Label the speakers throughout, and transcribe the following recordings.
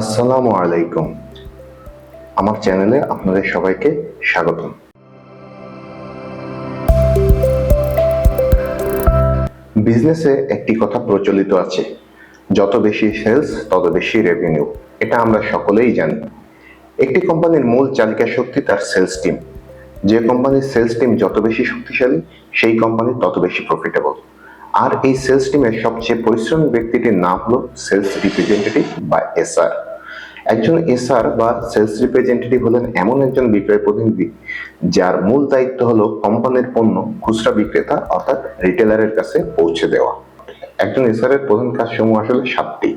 Speaker 1: আসসালামু আলাইকুম। আমার চ্যানেলে আপনাদের সবাইকে স্বাগতম। বিজনেসে একটি কথা প্রচলিত আছে, যত বেশি সেলস তত বেশি রেভিনিউ এটা আমরা সকলেই জানি। একটি কোম্পানির মূল চালিকা শক্তি তার সেলস টিম যে কোম্পানির সেলস টিম যত বেশি শক্তিশালী, সেই কোম্পানি তত বেশি প্রফিটেবল আর এই সেলস টিমের সবচেয়ে পরিশ্রমী ব্যক্তিটির নাম হলো সেলস রিপ্রেজেন্টেটিভ বা এসআর একজন এসআর বা সেলস রিপ্রেজেন্টেটিভ হলেন এমন একজন বিক্রয় প্রতিনিধি যার মূল দায়িত্ব হলো কোম্পানির পণ্য খুচরা বিক্রেতা অর্থাৎ রিটেলারের কাছে পৌঁছে দেওয়া। একজন এসআর এর প্রধান কাজ সমূহ আসলে সাতটি।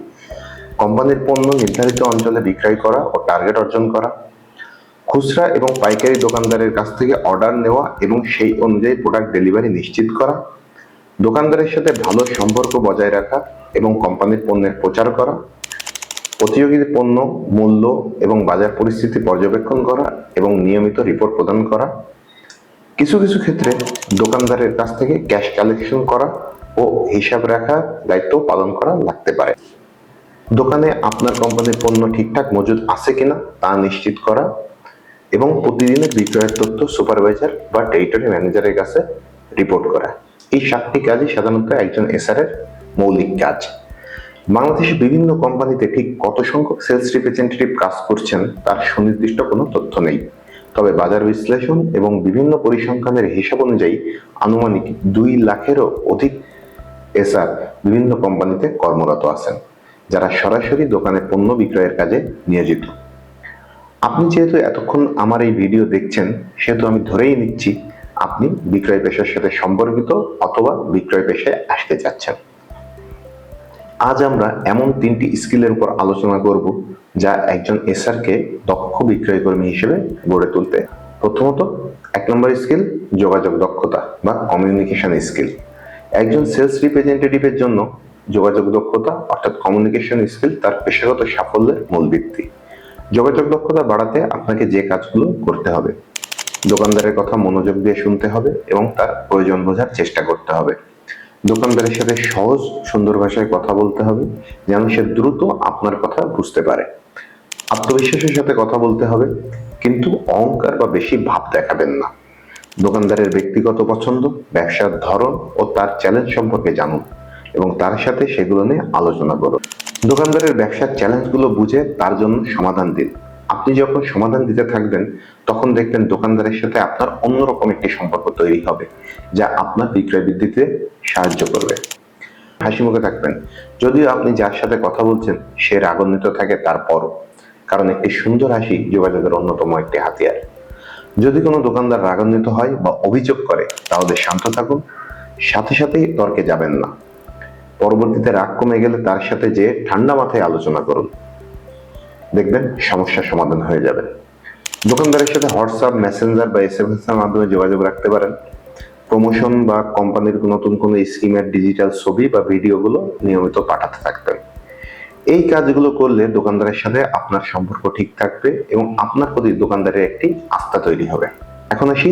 Speaker 1: কোম্পানির পণ্য নির্ধারিত অঞ্চলে বিক্রয় করা ও টার্গেট অর্জন করা, খুচরা এবং পাইকারি দোকানদারের কাছ থেকে অর্ডার নেওয়া এবং সেই অনুযায়ী প্রোডাক্ট ডেলিভারি নিশ্চিত করা দোকানদারের সাথে ভালো সম্পর্ক বজায় রাখা এবং কোম্পানির পণ্যের প্রচার করা প্রতিযোগী পণ্য, মূল্য এবং বাজার পরিস্থিতি পর্যবেক্ষণ করা এবং নিয়মিত রিপোর্ট প্রদান করা, কিছু কিছু ক্ষেত্রে দোকানদারের কাছ থেকে ক্যাশ কালেকশন করা ও হিসাব রাখার দায়িত্ব পালন করা লাগতে পারে। দোকানে আপনার কোম্পানির পণ্য ঠিকঠাক মজুদ আছে কিনা তা নিশ্চিত করা এবং প্রতিদিনের বিক্রয়ের তথ্য সুপারভাইজার বা টেরিটরি ম্যানেজারের কাছে রিপোর্ট করা। এই সাতটি কাজই সাধারণত একজন এসআর এর মৌলিক কাজ। বাংলাদেশের বিভিন্ন কোম্পানিতে ঠিক কত সংখ্যক সেলস রিপ্রেজেন্টেটিভ কাজ করছেন তার সুনির্দিষ্ট কোনো তথ্য নেই। তবে বাজার বিশ্লেষণ এবং বিভিন্ন পরিসংখ্যানের হিসাব অনুযায়ী আনুমানিক দুই লাখেরও অধিক এসআর বিভিন্ন কোম্পানিতে কর্মরত আছেন, যারা সরাসরি দোকানে পণ্য বিক্রয়ের কাজে নিয়োজিত। আপনি যেহেতু এতক্ষণ আমার এই ভিডিও দেখছেন, সেহেতু আমি ধরেই নিচ্ছি আপনি বিক্রয় পেশার সাথে সম্পর্কিত অথবা বিক্রয় পেশায় আসতে চাচ্ছেন। আজ আমরা এমন তিনটি স্কিলের উপর আলোচনা করব যা একজন এসআর কে দক্ষ বিক্রয় কর্মী হিসেবে গড়ে তুলতে। প্রথমত, এক নম্বর স্কিল, যোগাযোগ দক্ষতা বা কমিউনিকেশন স্কিল একজন সেলস রিপ্রেজেন্টেটিভের জন্য যোগাযোগ দক্ষতা অর্থাৎ কমিউনিকেশন স্কিল তার পেশাগত সাফল্যের মূল ভিত্তি। যোগাযোগ দক্ষতা বাড়াতে আপনাকে যে কাজগুলো করতে হবে দোকানদারের কথা মনোযোগ দিয়ে শুনতে হবে এবং তার প্রয়োজন বোঝার চেষ্টা করতে হবে। দোকানদারের সাথে সহজ, সুন্দর ভাষায় কথা বলতে হবে যেন সে দ্রুত আপনার কথা বুঝতে পারে। আত্মবিশ্বাসের সাথে কথা বলতে হবে, কিন্তু অহংকার বা বেশি ভাব দেখাবেন না। দোকানদারের ব্যক্তিগত পছন্দ, ব্যবসার ধরন ও তার চ্যালেঞ্জ সম্পর্কে জানুন এবং তার সাথে সেগুলো নিয়ে আলোচনা করুন। দোকানদারের ব্যবসার চ্যালেঞ্জগুলো বুঝে তার জন্য সমাধান দিন। আপনি যখন সমাধান দিতে থাকবেন, তখন দেখবেন দোকানদারের সাথে আপনার অন্যরকম একটি সম্পর্ক তৈরি হবে, যা আপনার বিক্রয় বৃদ্ধিতে সাহায্য করবে। হাসি মুখে থাকবেন। যদিও আপনি যার সাথে কথা বলছেন, সে রাগান্বিত থাকে তারপরও, কারণ একটি সুন্দর হাসি যোগাযোগের অন্যতম একটি হাতিয়ার। যদি কোনো দোকানদার রাগান্বিত হয় বা অভিযোগ করে, তাহলে শান্ত থাকুন, সাথে সাথেই তর্কে যাবেন না। পরবর্তীতে রাগ কমে গেলে তার সাথে যে ঠান্ডা মাথায় আলোচনা করুন। দেখবেন সমস্যার সমাধান হয়ে যাবে। দোকানদারের সাথে হোয়াটসঅ্যাপ মেসেঞ্জার বা এস এম এস এর মাধ্যমে যোগাযোগ রাখতে পারেন। প্রমোশন বা কোম্পানির নতুন কোনো স্কিমের ডিজিটাল ছবি বা ভিডিওগুলো নিয়মিত পাঠাতে থাকবেন। এই কাজগুলো করলে দোকানদারের সাথে আপনার সম্পর্ক ঠিক থাকবে এবং আপনার প্রতি দোকানদারের একটি আস্থা তৈরি হবে। এখন আসি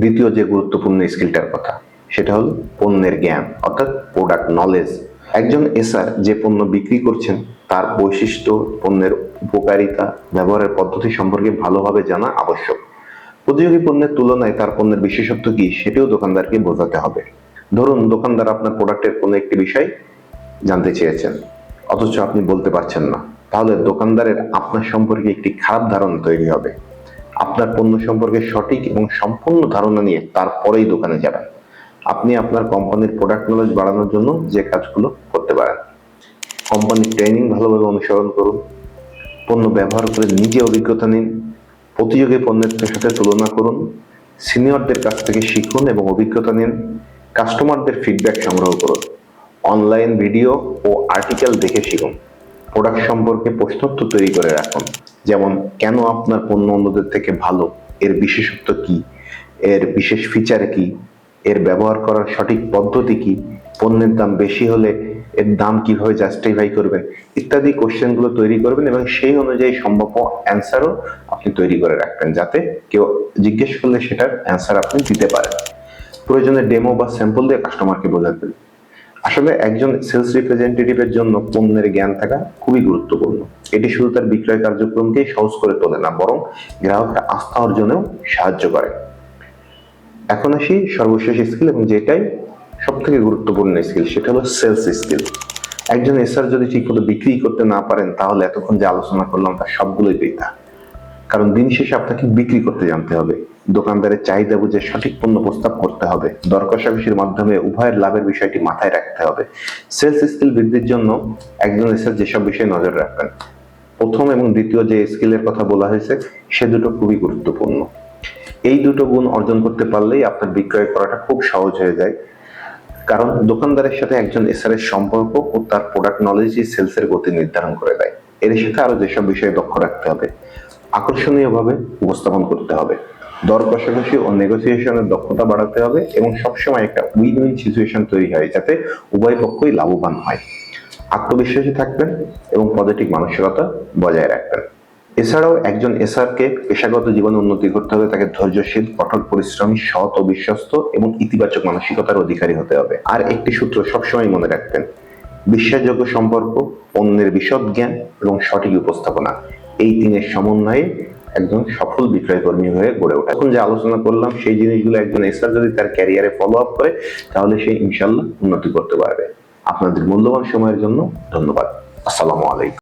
Speaker 1: দ্বিতীয় যে গুরুত্বপূর্ণ স্কিলটার কথা, সেটা হলো পণ্যের জ্ঞান, অর্থাৎ প্রোডাক্ট নলেজ একজন এসআর যে পণ্য বিক্রি করছেন তার বৈশিষ্ট্য, পণ্যের উপকারিতা, ব্যবহারের পদ্ধতি সম্পর্কে ভালোভাবে জানা আবশ্যক। প্রতিযোগী পণ্যের তুলনায় তার পণ্যের বিশেষত্ব কি সেটিও দোকানদারকে বোঝাতে হবে। ধরুন, দোকানদার আপনার প্রোডাক্টের কোনো একটি বিষয় জানতে চেয়েছেন, অথচ আপনি বলতে পারছেন না। তাহলে দোকানদারের আপনার সম্পর্কে একটি খারাপ ধারণা তৈরি হবে। আপনার পণ্য সম্পর্কে সঠিক এবং সম্পূর্ণ ধারণা নিয়ে তারপরেই দোকানে যাবেন। আপনি আপনার কোম্পানির প্রোডাক্ট নলেজ বাড়ানোর জন্য যে কাজগুলো করতে পারেন। কোম্পানির ট্রেনিং ভালোভাবে অনুসরণ করুন, পণ্য ব্যবহার করে নিজে অভিজ্ঞতা নিন, প্রতিযোগী পণ্যের সাথে তুলনা করুন সিনিয়রদের কাছ থেকে শিখুন এবং অভিজ্ঞতা নিন কাস্টমারদের ফিডব্যাক সংগ্রহ করুন অনলাইন ভিডিও ও আর্টিকেল দেখে শিখুন প্রোডাক্ট সম্পর্কে প্রশ্নোত্তর তৈরি করে রাখুন, যেমন, কেন আপনার পণ্য অন্যদের থেকে ভালো, এর বিশেষত্ব কি, এর বিশেষ ফিচার কি, এর ব্যবহার করার সঠিক পদ্ধতি কি, পণ্যের দাম বেশি হলে এর দাম কীভাবে জাস্টিফাই করবেন, ইত্যাদি কোশ্চেনগুলো তৈরি করবেন এবং সেই অনুযায়ী সম্ভাব্য অ্যান্সারও আপনি তৈরি করে রাখবেন যাতে কেউ জিজ্ঞেস করলে সেটার অ্যান্সার আপনি দিতে পারেন। প্রয়োজনে ডেমো বা স্যাম্পল দিয়ে কাস্টমারকে বোঝাতেন আসলে একজন সেলস রিপ্রেজেন্টেটিভের জন্য পণ্যের জ্ঞান থাকা খুবই গুরুত্বপূর্ণ। এটি শুধু তার বিক্রয় কার্যক্রমকেই সহজ করে তোলে না, বরং গ্রাহকের আস্থা অর্জনেও সাহায্য করে। এখন আসি সর্বশেষ স্কিল এবং যেটাই সব থেকে গুরুত্বপূর্ণ স্কিল সেটা হলো সেলস স্কিল একজন এসআর যদি ঠিকমতো বিক্রি করতে না পারেন, তাহলে এতক্ষণ যে আলোচনা করলাম, তার সবগুলোই বৃথা কারণ দিন শেষে আপনাকে বিক্রি করতে জানতে হবে। দোকানদারের চাহিদা বুঝে সঠিক পণ্য প্রস্তাব করতে হবে। দর কষাকষির মাধ্যমে উভয়ের লাভের বিষয়টি মাথায় রাখতে হবে। সেলস স্কিল বৃদ্ধির জন্য একজন এসআর যেসব বিষয়ে নজর রাখবেন, প্রথম এবং দ্বিতীয় যে স্কিলের কথা বলা হয়েছে, সে দুটো খুবই গুরুত্বপূর্ণ। এই দুটো গুণ অর্জন করতে পারলেই আপনার বিক্রয় করাটা খুব সহজ হয়ে যায়। কারণ দোকানদারের সাথে একজন এসআর এর সম্পর্ক ও তার প্রোডাক্ট নলেজই সেলস এর গতি নির্ধারণ করে দেয়। এর সাথে আরও যেসব বিষয়ে দক্ষ রাখতে হবে, আকর্ষণীয়ভাবে উপস্থাপন করতে হবে। দর কষাকষি ও নেগোসিয়েশনের দক্ষতা বাড়াতে হবে এবং সবসময় একটা উইন উইন সিচুয়েশন তৈরি হয় যাতে উভয় পক্ষই লাভবান হয়। আত্মবিশ্বাসী থাকবেন এবং পজিটিভ মানসিকতা বজায় রাখবেন। এছাড়াও একজন এসআর কে পেশাগত জীবনে উন্নতি করতে হবে, তাকে ধৈর্যশীল, কঠোর পরিশ্রমী, সৎ ও বিশ্বস্ত এবং ইতিবাচক মানসিকতার অধিকারী হতে হবে। আর একটি সূত্র সবসময় মনে রাখতেন বিশ্বাসযোগ্য সম্পর্ক, অন্যের বিশদ জ্ঞান এবং সঠিক উপস্থাপনা। এই তিনের সমন্বয়ে একজন সফল বিক্রয় কর্মী হয়ে গড়ে ওঠে। এখন যে আলোচনা করলাম, সেই জিনিসগুলো একজন এসআর যদি তার ক্যারিয়ারে ফলো আপ করে, তাহলে সে ইনশাল্লাহ উন্নতি করতে পারবে। আপনাদের মূল্যবান সময়ের জন্য ধন্যবাদ। আসসালামু আলাইকুম।